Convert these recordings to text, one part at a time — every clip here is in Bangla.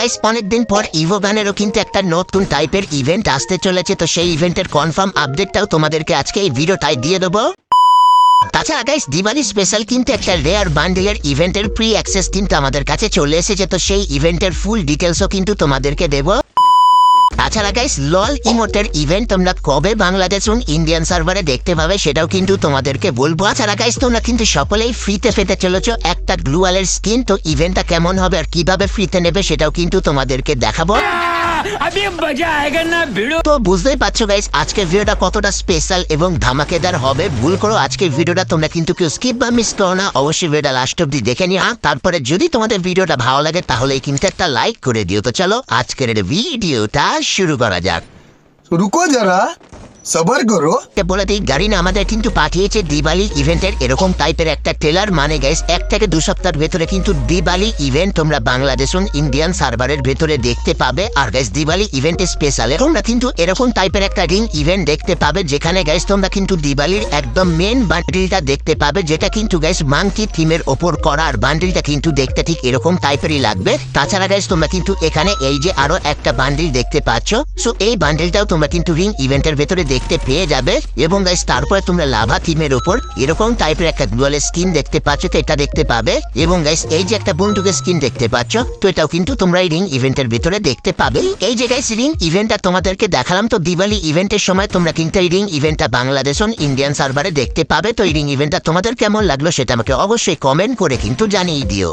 গাইস অনেকদিন পর ইভো ব্যানেরও কিন্তু একটা নতুন টাইপের ইভেন্ট আসতে চলেছে, তো সেই ইভেন্টের কনফার্ম আপডেটটাও তোমাদেরকে আজকে এই ভিডিওটাই দিয়ে দেবো। তাছাড়া গাইস দিওয়ালি স্পেশাল কিন্তু একটা রেয়ার বান্ডেলের ইভেন্টের প্রি অ্যাক্সেস কিন্তু আমাদের কাছে চলে এসেছে, তো সেই ইভেন্টের ফুল ডিটেলসও কিন্তু তোমাদেরকে দেবো। তাছাড়া গাইস লল ইমোটের ইভেন্ট তোমরা কবে বাংলাদেশ এবং ইন্ডিয়ান সার্ভারে দেখতে পাবে সেটাও কিন্তু তোমাদেরকে বলব। তাছাড়া গাইস তোমরা কিন্তু সকলেই ফ্রিতে পেতে চলেছো একটা গ্লুয়ালের স্কিন তো ইভেন্টটা কেমন হবে আর কীভাবে ফ্রিতে নেবে সেটাও কিন্তু তোমাদেরকে দেখাবো। अभी मजा आएगा ना भिड़ो তো বুঝতেই পারছো গাইস আজকের ভিডিওটা কতটা স্পেশাল এবং ধামাকেদার হবে ভুল করো আজকের ভিডিওটা তোমরা কিন্তু কেউ স্কিপ বা মিস করো না অবশ্যই ভিডিওটা লাস্ট অব্দি দেখে নিও আর তারপরে যদি তোমাদের ভিডিওটা ভালো লাগে তাহলে কিন্তু একটা লাইক করে দিও তো চলো আজকের ভিডিওটা শুরু করা যাক तो रुको সবার গরু? বলে দিই গাড়ি না আমাদের কিন্তু পাঠিয়েছে দিবালি ইভেন্টের এরকম টাইপের একটা ট্রেলার মানে গাইস এক থেকে দু সপ্তাহের ভেতরে কিন্তু দিবালি ইভেন্ট তোমরা বাংলাদেশ ইন্ডিয়ান সার্ভারের ভেতরে দেখতে পাবে। আর গাইস দিবালি ইভেন্টের স্পেশালে তোমরা কিন্তু এরকম টাইপের একটা রিং ইভেন্ট দেখতে পাবে, যেখানে গাইস তোমরা কিন্তু দিবালির একদম মেন বান্ডিলটা দেখতে পাবে, যেটা কিন্তু গাইস মাংকি থিমের ওপর করা। আর বান্ডিলটা কিন্তু দেখতে ঠিক এরকম টাইপেরই লাগবে। তাছাড়া গাইস তোমরা কিন্তু এখানে এই যে আরও একটা বান্ডিল দেখতে পাচ্ছ। সো এই বান্ডিলটাও তোমরা কিন্তু রিং ইভেন্টের ভেতরে দেখ দেখতে পেয়ে যাবে। এবং গাইস তারপরে তোমরা লাভা থিমের উপর এরকম টাইপের একটা গ্লোয়ালের স্কিন দেখতে পাচ্ছ, তো এটা দেখতে পাবে। এবং গাইস এই যে একটা বন্দুকের স্কিন দেখতে পাচ্ছ, তো এটাও কিন্তু তোমরা এই রিং ইভেন্টের ভিতরে দেখতে পাবে। এই যে গাইস রিং ইভেন্টটা তোমাদেরকে দেখালাম, তো দিওয়ালি ইভেন্টের সময় তোমরা কিন্তু এই রিং ইভেন্টটা বাংলাদেশ ইন্ডিয়ান সার্ভারে দেখতে পাবে। তো এই রিং ইভেন্টটা তোমাদের কেমন লাগল সেটা আমাকে অবশ্যই কমেন্ট করে কিন্তু জানিয়ে দিও।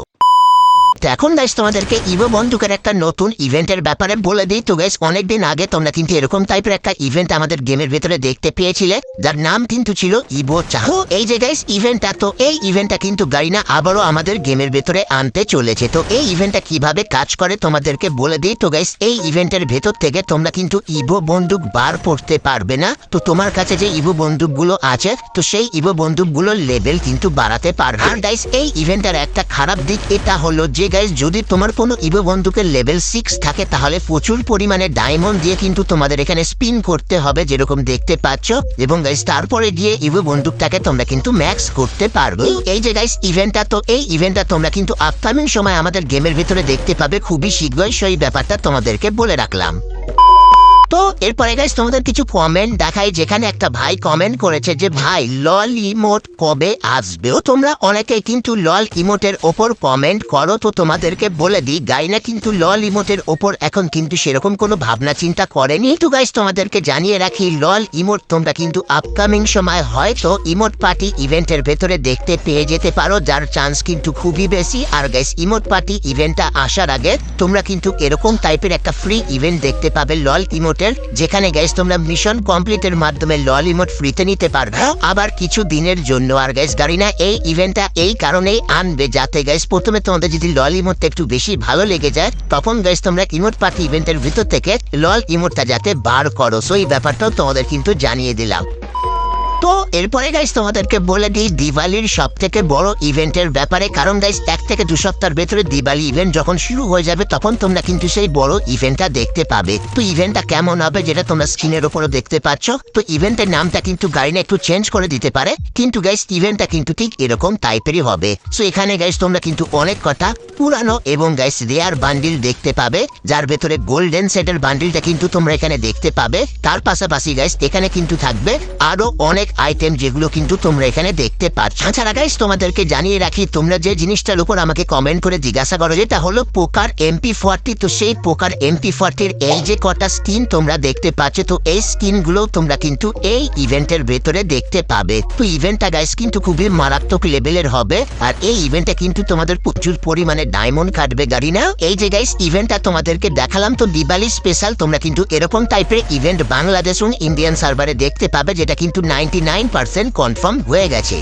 এখন গাইস তোমাদেরকে ইভো বন্দুকের একটা নতুন ইভেন্টের ব্যাপারে বলে দিই। তো গাইস অনেকদিন আগে তোমরা কিন্তু এরকম টাইপের একটা ইভেন্ট আমাদের গেমের ভেতরে দেখতে পেয়েছিলে, যার নাম কিন্তু ছিল ইভো চাহ এই যে গাইস ইভেন্টটা তো এই ইভেন্টটা কিন্তু গাড়িনা আবারও আমাদের গেমের ভেতরে আনতে চলেছে। তো এই ইভেন্টটা কীভাবে কাজ করে তোমাদেরকে বলে দিই। তো গাইস এই ইভেন্টের ভেতর থেকে তোমরা কিন্তু ইভো বন্দুক বার করতে পারবে না। তো তোমার কাছে যে ইভো বন্দুকগুলো আছে, তো সেই ইভো বন্দুকগুলোর লেভেল কিন্তু বাড়াতে পারবে। আর গাইস এই ইভেন্টের একটা খারাপ দিক, এটা হলো যে গাইস যদি তোমার কোনো ইভো বন্দুকের লেভেল সিক্স থাকে, তাহলে প্রচুর পরিমাণে ডায়মন্ড দিয়ে কিন্তু তোমাদের এখানে স্পিন করতে হবে, যেরকম দেখতে পাচ্ছ। এবং গাইস তারপরে গিয়ে ইভো বন্দুকটাকে তোমরা কিন্তু ম্যাক্স করতে পারবে। এই যে গাইস ইভেন্টটা তো, এই ইভেন্টটা তোমরা কিন্তু আপকামিং সময় আমাদের গেমের ভিতরে দেখতে পাবে। খুবই শীঘ্রই সেই ব্যাপারটা তোমাদেরকে বলে রাখলাম। তো এরপরে গাইস তোমাদের কিছু কমেন্ট দেখাই, যেখানে একটা ভাই কমেন্ট করেছে যে, ভাই লল ইমোট কবে আসবে ও তোমরা অনেকেই কিন্তু লল ইমোটের ওপর কমেন্ট করো, তো তোমাদেরকে বলে দিই, গাইনা কিন্তু লল ইমোটের ওপর এখন কিন্তু সেরকম কোনো ভাবনা চিন্তা করেনি। তো গাইস তোমাদেরকে জানিয়ে রাখি লল ইমোট তোমরা কিন্তু আপকামিং সময় হয়তো ইমোট পার্টি ইভেন্টের ভেতরে দেখতে পেয়ে যেতে পারো, যার চান্স কিন্তু খুবই বেশি। আর গাইস ইমোট পার্টি ইভেন্টটা আসার আগে তোমরা কিন্তু এরকম টাইপের একটা ফ্রি ইভেন্ট দেখতে পাবে লল ইমোটের যেখানে গ্যাস তোমরা মিশন কমপ্লিটের মাধ্যমে লল ইমোট ফ্রিতে নিতে পারবে। আবার কিছু দিনের জন্য আর গ্যাস গাড়ি না এই ইভেন্টটা এই কারণেই আনবে যাতে গ্যাস প্রথমে তোমাদের যদি লল ইমোটটা একটু বেশি ভালো লেগে যায় তখন গ্যাস তোমরা ইমোট পার্টি ইভেন্টের ভিতর থেকে লল ইমোটটা যাতে বার করো। সো এই ব্যাপারটাও তোমাদের কিন্তু জানিয়ে দিলাম। তো এরপরে গাইস তোমাদেরকে বলে দিই, দিওয়ালির সব থেকে বড় ইভেন্টের ব্যাপারে। কারণ গাইস এক থেকে দু সপ্তাহের ভেতরে দিওয়ালি ইভেন্ট যখন শুরু হয়ে যাবে, তখন তোমরা কিন্তু সেই বড় ইভেন্টটা দেখতে পাবে। তো ইভেন্টটা কেমন হবে যেটা তোমরা স্ক্রিনের উপরও দেখতে পাচ্ছ? তো ইভেন্টের নামটা কিন্তু গাড়িনা একটু চেঞ্জ করে দিতে পারে। কিন্তু গাইস ইভেন্টটা কিন্তু ঠিক এরকম টাইপেরই হবে। সো এখানে গাইস তোমরা কিন্তু অনেক কথা পুরানো এবং গাইস রেয়ার বান্ডিল দেখতে পাবে। যার ভেতরে গোল্ডেন সেটের বান্ডিলটা কিন্তু তোমরা এখানে দেখতে পাবে। তার পাশাপাশি গাইস এখানে কিন্তু থাকবে আরও অনেক আইটেম যেগুলো কিন্তু তোমরা এখানে দেখতে পাচ্ছ। তাছাড়া গাইস তোমাদেরকে জানিয়ে রাখি, তোমরা যে জিনিসটার উপর আমাকে কমেন্ট করে জিজ্ঞাসা করো, যেটা হলো পোকার এমপি ফোরটি তো সেই পোকার এমপি ফোরটির এই যে কটা স্কিন তোমরা দেখতে পাচ্ছ, তো এই স্কিনগুলো তোমরা কিন্তু এই ইভেন্টের ভেতরে দেখতে পাবে। তো ইভেন্টটা গাইস কিন্তু খুবই মারাত্মক লেভেলের হবে, আর এই ইভেন্টে কিন্তু তোমাদের প্রচুর পরিমাণে ডায়মন্ড কাটবে, গাড়ি না? এই যে গাইস ইভেন্টটা তোমাদেরকে দেখালাম, তো দিবালি স্পেশাল তোমরা কিন্তু এরকম টাইপের ইভেন্ট বাংলাদেশ এবং ইন্ডিয়ান সার্ভারে দেখতে পাবে, যেটা কিন্তু নাইনটি নাইন পার্সেন্ট কনফার্ম হয়ে গেছে।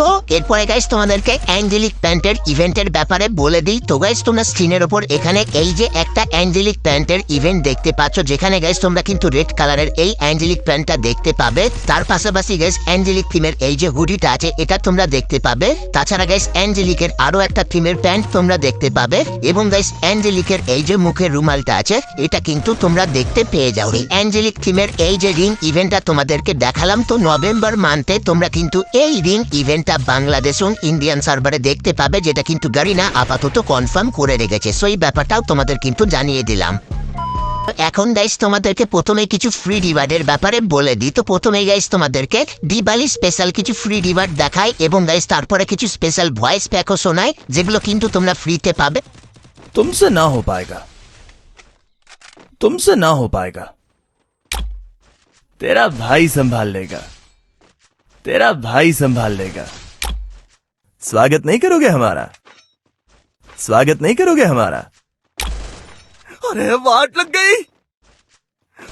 তো? এরপরে গাইস তোমাদেরকে অ্যাঞ্জেলিক প্যান্টের ইভেন্টের ব্যাপারে বলে দিই। তো গাইস তোমরা স্ক্রিনের ওপর এখানে এই যে একটা অ্যাঞ্জেলিক প্যান্টের ইভেন্ট দেখতে পাচ্ছ, যেখানে গাইস তোমরা কিন্তু রেড কালারের এই অ্যাঞ্জেলিক প্যান্টটা দেখতে পাবে। তার পাশাপাশি গাইস অ্যাঞ্জেলিক থিমের এই যে হুডিটা আছে, এটা তোমরা দেখতে পাবে। তাছাড়া গাইস অ্যাঞ্জেলিকের আরও একটা থিমের প্যান্ট তোমরা দেখতে পাবে। এবং গাইস অ্যাঞ্জেলিকের এই যে মুখের রুমালটা আছে, এটা কিন্তু তোমরা দেখতে পেয়ে যাও। এই অ্যাঞ্জেলিক থিমের এই যে রিং ইভেন্টটা তোমাদেরকে দেখালাম, তো নভেম্বর মান্থে তোমরা কিন্তু এই রিং ইভেন্টটা ইভেন্টটা বাংলাদেশ ও ইন্ডিয়ান সার্ভারে দেখতে পাবে যেটা কিন্তু গারিনা আপাতত কনফার্ম করে রেখেছে সো এই ব্যাপারটাও তোমাদের কিন্তু জানিয়ে দিলাম এখন গাইস তোমাদেরকে প্রথমে কিছু ফ্রি রিওয়ার্ডের ব্যাপারে বলে দিই তো প্রথমে গাইস তোমাদেরকে দিবালি স্পেশাল কিছু ফ্রি রিওয়ার্ড দেখায় এবং গাইস তারপরে কিছু স্পেশাল ভয়েস প্যাকও শোনায় যেগুলো কিন্তু তোমরা ফ্রিতে পাবে तुमसे ना हो पाएगा तुमसे ना हो पाएगा तेरा भाई संभाल लेगा तेरा भाई संभाल लेगा। स्वागत नहीं करोगे हमारा? स्वागत नहीं करोगे हमारा? अरे वाट लग गई!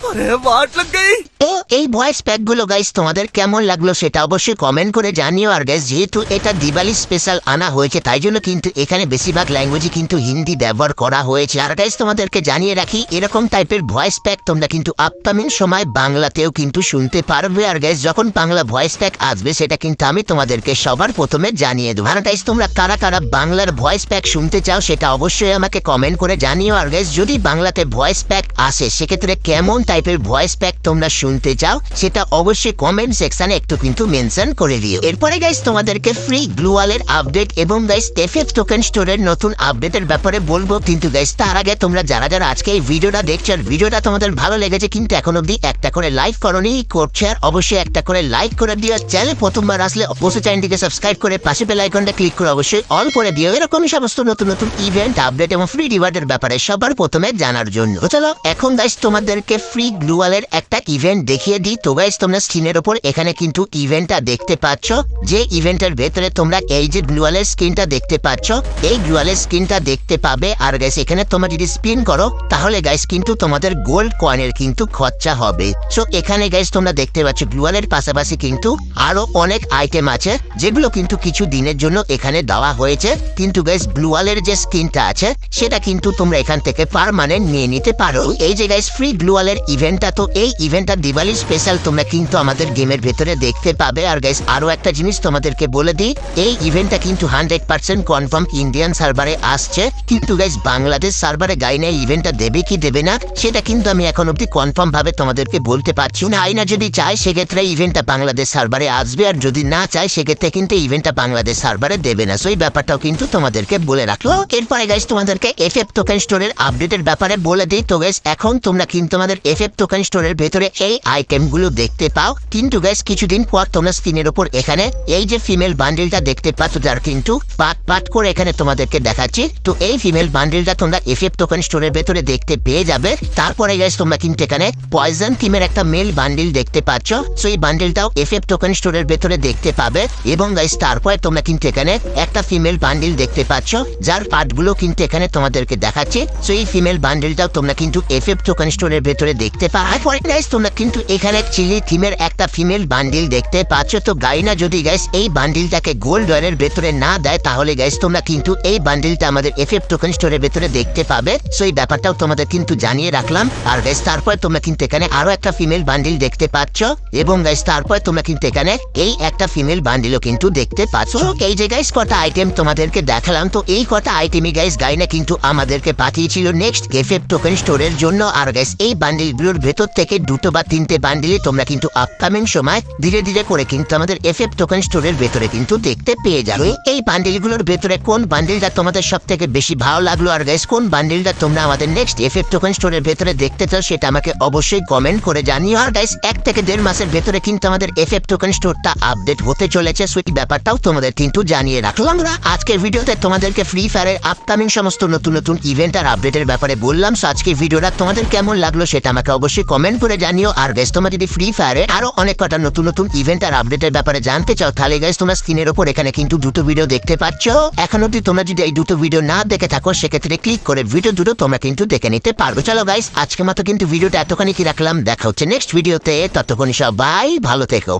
अरे वाट लग गई! এই ভয়েস প্যাকগুলো গাইস তোমাদের কেমন লাগল সেটা অবশ্যই কমেন্ট করে জানিও। আর গাইস যেহেতু এটা দিওয়ালি স্পেশাল আনা হয়েছে, তাই জন্য কিন্তু এখানে বেশিরভাগ ল্যাঙ্গুয়েজে কিন্তু হিন্দি ব্যবহার করা হয়েছে। আর গাইস তোমাদেরকে জানিয়ে রাখি, এরকম টাইপের ভয়েস প্যাক তোমরা কিন্তু আপকামিং সময় বাংলাতেও কিন্তু শুনতে পারবে। আর গাইস যখন বাংলা ভয়েস প্যাক আসবে, সেটা কিন্তু আমি তোমাদেরকে সবার প্রথমে জানিয়ে দেবো। আর গাইস তোমরা কারা কারা বাংলার ভয়েস প্যাক শুনতে চাও, সেটা অবশ্যই আমাকে কমেন্ট করে জানিও। আর গাইস যদি বাংলাতে ভয়েস প্যাক আসে, সেক্ষেত্রে কেমন টাইপের ভয়েস প্যাক তোমরা শুনতে চাও, সেটা অবশ্যই কমেন্ট সেকশনে একটু কিন্তু মেনশন করে দিও। এরপরে গাইস তোমাদেরকে ফ্রি গ্লুয়ালের আপডেট এবং গাইস টেফেট টোকেন স্টোরের নতুন আপডেটের ব্যাপারে বলব। কিন্তু গাইস তার আগে তোমরা যারা যারা আজকে এই ভিডিওটা দেখছ, আর ভিডিওটা তোমাদের ভালো লেগেছে কিন্তু এখন অব্দি একটা করে লাইক করনি করছে, আর অবশ্যই একটা করে লাইক করে দিও। চ্যানেল প্রথমবার আসলে অবশ্যই চ্যানেলটিকে সাবস্ক্রাইব করে পাশে বেল আইকনটা ক্লিক করে অবশ্যই অল করে দিও। এরকমই সমস্ত নতুন নতুন ইভেন্ট আপডেট এবং ফ্রি রিওয়ার্ডের ব্যাপারে সবার প্রথমে জানার জন্য। চলো, এখন গাইস তোমাদেরকে ফ্রি গ্লুয়ালের একটা ইভেন্ট দেখিয়ে দিই তো গাইস তোমরা স্ক্রিনের ওপর এখানে কিন্তু ইভেন্টটা দেখতে পাচ্ছ। যে ইভেন্টের ভেতরে তোমরা এই যে গ্লুয়ালের স্ক্রিনটা দেখতে পাচ্ছ, এই গ্লুয়ালের স্ক্রিনটা দেখতে পাবে। আর গাইস এখানে তোমরা যদি স্পিন করো, তাহলে গাইস কিন্তু তোমাদের গোল্ড কয়েনের কিন্তু খরচা হবে। সো এখানে গাইস তোমরা দেখতে পাচ্ছ গ্লুয়ালের পাশাপাশি কিন্তু আরও অনেক আইটেম আছে, যেগুলো কিন্তু কিছু দিনের জন্য এখানে দেওয়া হয়েছে। কিন্তু গাইস গ্লুয়ালের যে স্ক্রিনটা আছে, সেটা কিন্তু তোমরা এখান থেকে পারমানেন্ট নিয়ে নিতে পারো। এই যে গাইস ফ্রি গ্লুয়ালের ইভেন্টটা তো এই ইভেন্টটা দিওয়ালি স্পেশাল তোমরা কিন্তু আমাদের গেমের ভেতরে দেখতে পাবে। আর গাইস আরও একটা জিনিস তোমাদেরকে বলে দিই, এই ইভেন্টটা কিন্তু হান্ড্রেড পার্সেন্ট কনফার্ম ইন্ডিয়ান সার্ভারে আসছে। কিন্তু গাইস বাংলাদেশ সার্ভারে গাইনা ইভেন্টটা দেবে কি দেবে না, সেটা কিন্তু আমি এখন অব্দি কনফার্ম ভাবে তোমাদেরকে বলতে পারছি না। আইনা যদি চায়, সেক্ষেত্রে ইভেন্টটা বাংলাদেশ সার্ভারে আসবে, আর যদি না চায়, সেক্ষেত্রে কিন্তু ইভেন্টটা বাংলাদেশ সার্ভারে দেবে না। সো এই ব্যাপারটাও কিন্তু তোমাদেরকে বলে রাখল। এরপরে গাইস তোমাদেরকে এফ এফ টোকেন স্টোরের আপডেটের ব্যাপারে বলে দিই। তো গাইস এখন তোমরা কিন্তু আমাদের এফ এফ টোকেন স্টোরের ভেতরে এই আইটেমগুলো দেখতে পাও, কিন্তু গাইস কিছুদিন পর তোমরা স্ক্রিনের উপর এখানে, এই যে ফিমেল বান্ডেলটা দেখতে পাচ্ছ, যার কিন্তু পাট পাট করে এখানে তোমাদেরকে দেখাচ্ছি, তো এই ফিমেল বান্ডেলটা তোমরা এফ এফ টোকেন স্টোরের ভেতরে দেখতে পেয়ে যাবে, তারপরে গাইস তোমরা কিন্তু এখানে পয়জন থিমের একটা মেল বান্ডিল দেখতে পাচ্ছ সো এই বান্ডিলটাও এফ এফ টোকেন স্টোরের ভেতরে দেখতে পাবে, এবং গাইস তারপরে তোমরা কিন্তু এখানে একটা ফিমেল বান্ডিল দেখতে পাচ্ছ, যার পার্টগুলো কিন্তু এখানে তোমাদেরকে দেখাচ্ছে সো এই ফিমেল বান্ডিলটাও তোমরা কিন্তু এফ এফ টোকেন স্টোরের ভেতরে দেখতে পাও গাইস তোমরা কিন্তু এখানে চিলি থিমের একটা ফিমেল বান্ডিল দেখতে পাচ্ছ। তো গাইনা, যদি গাইস এই বান্ডিলটাকে গোল্ড ওয়ারের ভেতরে না দেয়, তাহলে গাইস তোমরা কিন্তু এই বান্ডিলটা আমাদের এফ এফ টোকেন স্টোরের ভেতরে দেখতে পাবে। সো এই ব্যাপারটাও তোমাদের কিন্তু জানিয়ে রাখলাম। আর গাইস তারপর তোমরা কিন্তু এখানে আরও একটা ফিমেল বান্ডিল দেখতে পাচ্ছ। এবং গাইস তারপর তোমরা কিন্তু এখানে এই একটা ফিমেল বান্ডিলও কিন্তু দেখতে পাচ্ছ। এই যে গাইস কটা আইটেম তোমাদেরকে দেখালাম। তো এই কটা আইটেমই গাইস গাইনা কিন্তু আমাদেরকে পাঠিয়েছিল নেক্সট এফ এফ টোকেন স্টোরের জন্য। আর গাইস এই বান্ডিলগুলোর ভেতর থেকে দুটো বা তিনটে বান্ডিলই তোমরা কিন্তু আপকামিং সময় ধীরে ধীরে করে কিন্তু আমাদের এফ এফ টোকেন স্টোরের ভেতরে কিন্তু দেখতে পেয়ে যাবে। এই বান্ডিলগুলোর ভেতরে কোন বান্ডিলটা তোমাদের সব থেকে বেশি ভালো লাগল? আর গাইস কোন বান্ডিলটা তোমরা আমাদের নেক্সট এফ এফ টোকেন স্টোরের ভেতরে দেখতে চাও সেটা আমাকে অবশ্যই কমেন্ট করে জানিও। আর গাইস এক থেকে দেড় মাসের ভেতরে কিন্তু আমাদের এফ এফ টোকেন স্টোরটা আপডেট হতে চলেছে। সুইট ব্যাপারটাও তোমাদের কিন্তু জানিয়ে রাখলাম। আমরা আজকের ভিডিওতে তোমাদেরকে ফ্রি ফায়ারের আপকামিং সমস্ত নতুন নতুন ইভেন্ট আর আপডেটের ব্যাপারে বললাম। সো আজকের ভিডিওটা তোমাদের কেমন লাগল সেটা আমাকে অবশ্যই কমেন্ট করে জানিও। আর গাইস তোমরা যদি ফ্রি ফায়ারে আরও অনেক কটা নতুন নতুন ইভেন্ট আর আপডেটের ব্যাপারে জানতে চাও, তাহলে গাইস তোমরা স্ক্রিনের ওপর এখানে কিন্তু দুটো ভিডিও দেখতে পাচ্ছ। এখন অব্দি তোমরা যদি এই দুটো ভিডিও না দেখে থাকো, সেক্ষেত্রে ক্লিক করে ভিডিও দুটো তোমরা কিন্তু দেখে নিতে পারবে চলো গাইস আজকে মতো কিন্তু ভিডিওটা এতখানি কি রাখলাম? দেখা হচ্ছে নেক্সট ভিডিওতে ততক্ষণ সবাই ভালো থেকো।